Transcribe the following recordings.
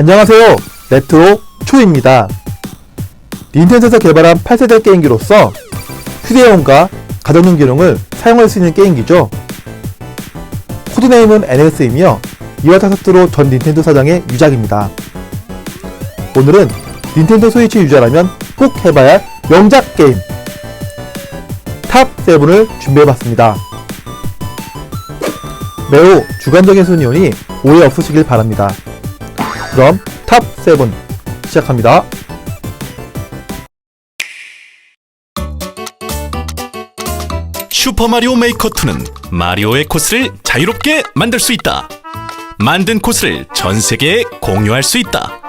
안녕하세요. 레트로 초입니다. 닌텐도에서 개발한 8세대 게임기로서 휴대용과 가정용 기능을 사용할 수 있는 게임기죠. 코드네임은 NS이며 이와 타사트로 전 닌텐도 사장의 유작입니다. 오늘은 닌텐도 스위치 유저라면 꼭 해봐야 할 명작 게임 탑7을 준비해봤습니다. 매우 주관적인 순위오니 오해 없으시길 바랍니다. 그럼 탑 7 시작합니다. 슈퍼마리오 메이커 2는 마리오의 코스를 자유롭게 만들 수 있다. 만든 코스를 전 세계에 공유할 수 있다.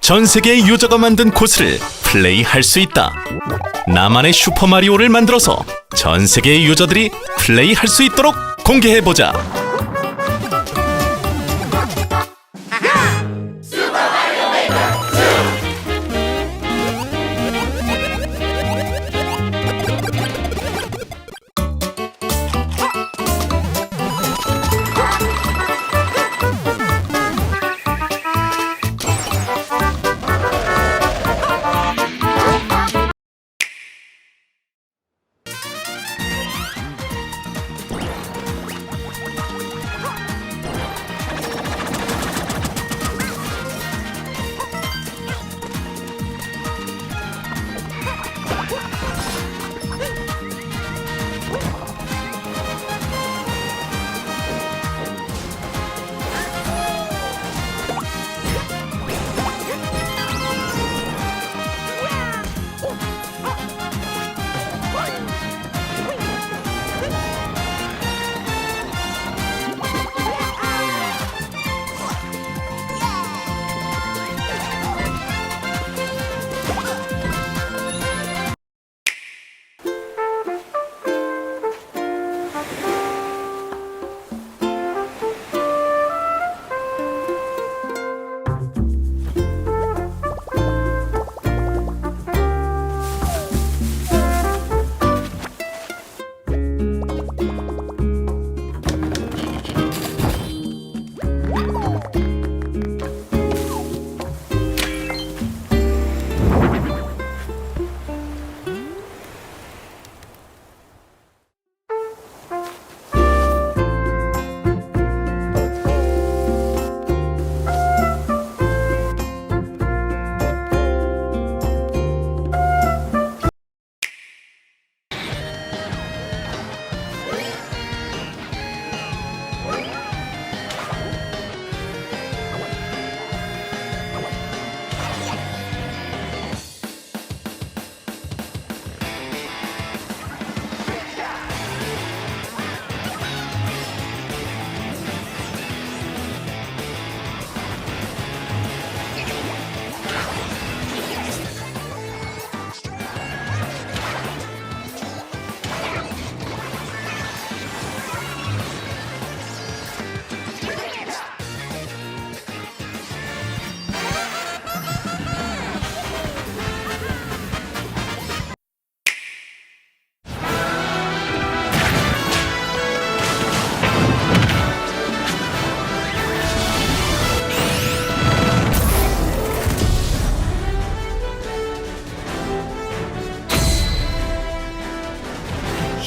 전 세계의 유저가 만든 코스를 플레이할 수 있다. 나만의 슈퍼마리오를 만들어서 전 세계의 유저들이 플레이할 수 있도록 공개해 보자.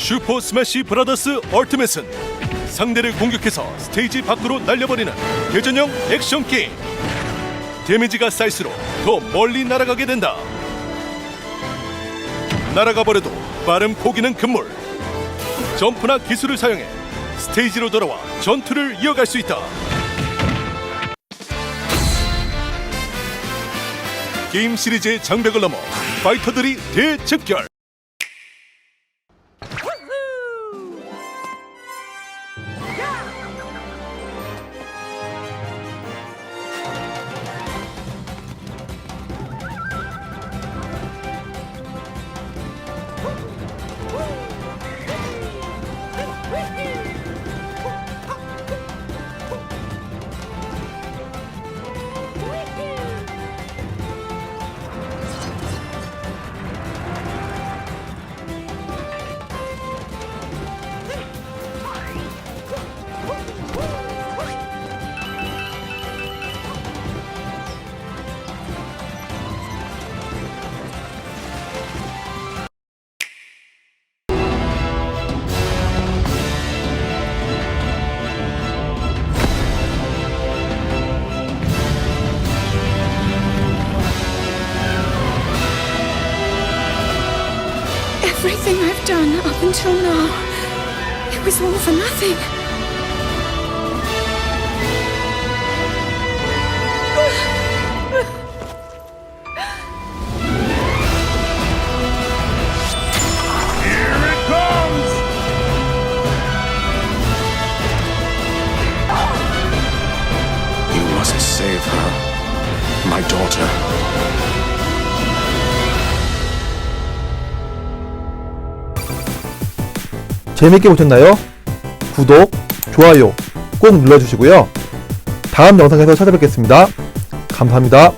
슈퍼 스매시 브라더스 얼티밋은 상대를 공격해서 스테이지 밖으로 날려버리는 대전형 액션 게임. 데미지가 쌓일수록 더 멀리 날아가게 된다. 날아가 버려도 빠른 포기는 금물. 점프나 기술을 사용해 스테이지로 돌아와 전투를 이어갈 수 있다. 게임 시리즈의 장벽을 넘어 파이터들이 대측결. Done up until now, it was all for nothing. 재밌게 보셨나요? 구독, 좋아요 꼭 눌러주시고요. 다음 영상에서 찾아뵙겠습니다. 감사합니다.